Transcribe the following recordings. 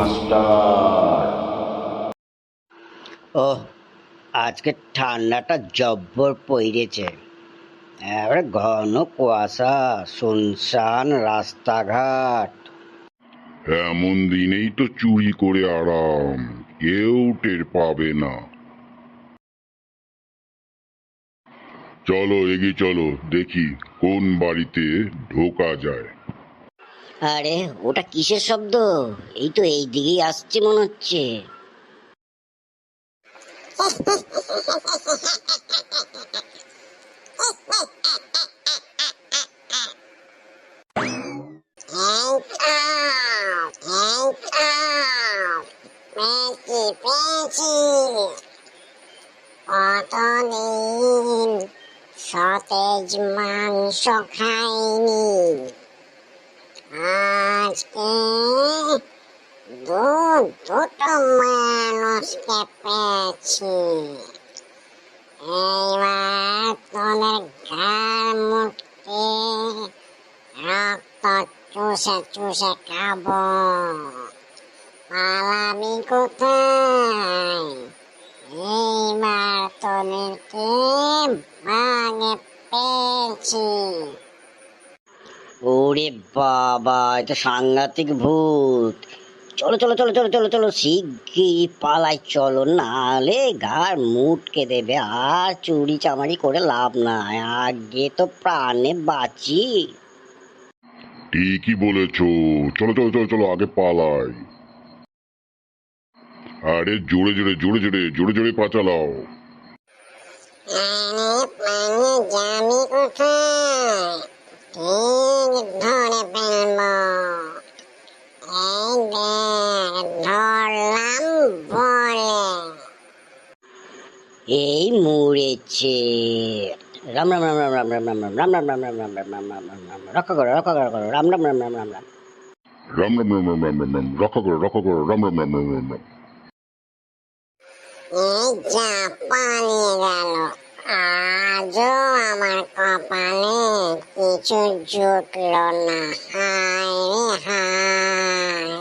Master. ও আজকে ঠান্ডাটা জব্বর পড়েছে এবারে ঘন কুয়াশা, শুনশান, রাস্তাঘাট। এমন দিনেই তো চুরি করে আরাম, কেউ টের পাবে না। চলো, এগিয়ে চলো, দেখি কোন বাড়িতে ঢোকা যায়। আরে ওটা কিসের শব্দ? এই তো এই দিকেই আসছে মনে হচ্ছে। সতেজ মাংস খাইনি? আজকে দু দুটো মানুষকে পেয়েছি। এইবার তোদের গার মুটকে রক্ত চুষে চুষে খাব। পালাবি কোথায়? এইবার তোদেরকে ভাগে পেয়েছি। ওরে বাবা এটা সাংঘাতিক ভূত। চলো চলো চলো চলো চলো চলো শিগগির পালাই চলো। নালে ঘাড় মুটকে দেবে আর চুরি চামারি করে লাভ নাই। আগে তো প্রাণে বাঁচি। ঠিকই বলেছ। চলো চলো চলো চলো আগে পালাই। আরে জোরে জোরে জোরে জোরে জোরে জোরে পা চালাও আরে পানি যাবি কোথায়? ধরে ফেলব এই দেখ ধরলাম বলে এই মরেছে রাম রাম রাম রাম রাম রাম রাম রাম রাম রাম রাম রাম রাম রাম রাম রাম রাম রাম রক্ষা করো রক্ষা করো করো রাম রাম রাম রাম রাম রাম রাম রাম রাম রাম রাম রাম রাম রক্ষা করো রক্ষা করো রাম রাম রাম রাম রাম রাম এই যা পালিয়ে গেল আজও আমার কপালে কিছু জুটলো না হায় রে হায়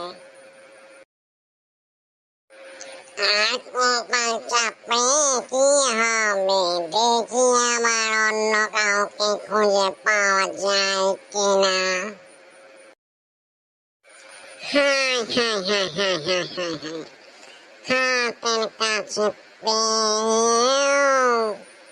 আর কপাল চাপে কি হবে? দেখি আবার অন্য কাউকে খুঁজে পাওয়া যায় কিনা। হায় হায় হায় হায় হায় হায় হায় হাতের কাছে